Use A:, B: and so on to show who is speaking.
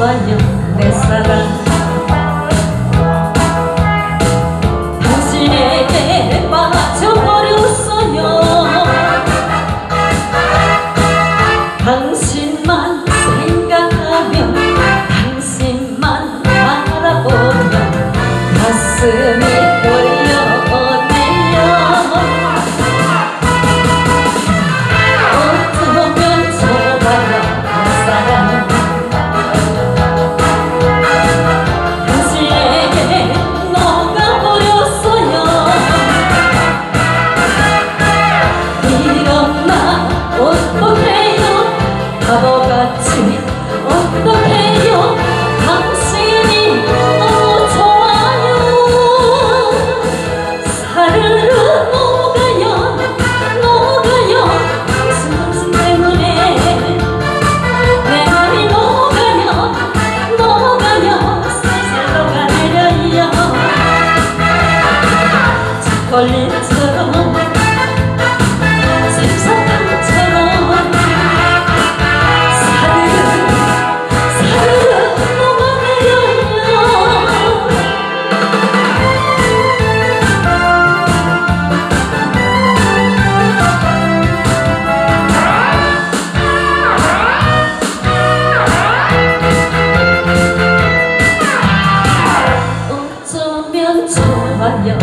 A: 봐요 내 사랑. 당신에게 빠져버렸어요. 당신만 생각하며 당신만 바라보며 가슴이 걸리처럼 씹사탕처럼 사르르 사르르 넘어내려요 어쩌면 좋아요